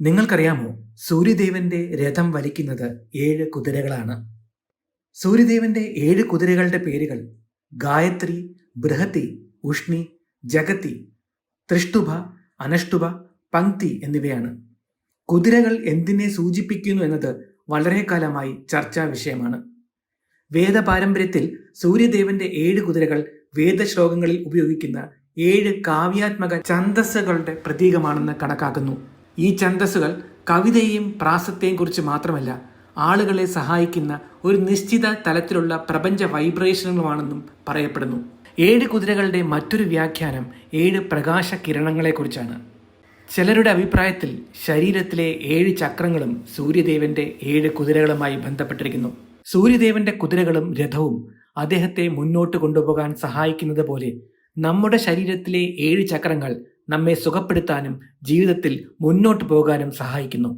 നിങ്ങൾക്കറിയാമോ സൂര്യദേവന്റെ രഥം വലിക്കുന്നത് ഏഴ് കുതിരകളാണ്. സൂര്യദേവന്റെ ഏഴ് കുതിരകളുടെ പേരുകൾ ഗായത്രി ബൃഹത്തി ഉഷ്ണി ജഗത്തി ത്രിഷ്ടുഭ അനഷ്ടുഭ പങ്ക്തി എന്നിവയാണ്. കുതിരകൾ എന്തിനെ സൂചിപ്പിക്കുന്നു എന്നത് വളരെ കാലമായി ചർച്ചാ വിഷയമാണ്. വേദപാരമ്പര്യത്തിൽ സൂര്യദേവന്റെ ഏഴ് കുതിരകൾ വേദശ്ലോകങ്ങളിൽ ഉപയോഗിക്കുന്ന ഏഴ് കാവ്യാത്മക ഛന്ദസ്സുകളുടെ പ്രതീകമാണെന്ന് കണക്കാക്കുന്നു. ഈ ഛന്ദസ്സുകൾ കവിതയെയും പ്രാസത്തെയും കുറിച്ച് മാത്രമല്ല ആളുകളെ സഹായിക്കുന്ന ഒരു നിശ്ചിത തലത്തിലുള്ള പ്രപഞ്ച വൈബ്രേഷനുകളാണെന്നും പറയപ്പെടുന്നു. ഏഴ് കുതിരകളുടെ മറ്റൊരു വ്യാഖ്യാനം ഏഴ് പ്രകാശ കിരണങ്ങളെക്കുറിച്ചാണ് ചിലരുടെ അഭിപ്രായത്തിൽ ശരീരത്തിലെ ഏഴ് ചക്രങ്ങളും സൂര്യദേവന്റെ ഏഴ് കുതിരകളുമായി ബന്ധപ്പെട്ടിരിക്കുന്നു. സൂര്യദേവന്റെ കുതിരകളും രഥവും അദ്ദേഹത്തെ മുന്നോട്ട് കൊണ്ടുപോകാൻ സഹായിക്കുന്നത് പോലെ നമ്മുടെ ശരീരത്തിലെ ഏഴ് ചക്രങ്ങൾ നമ്മെ സുഖപ്പെടുത്താനും ജീവിതത്തിൽ മുന്നോട്ട് പോകാനും സഹായിക്കുന്നു.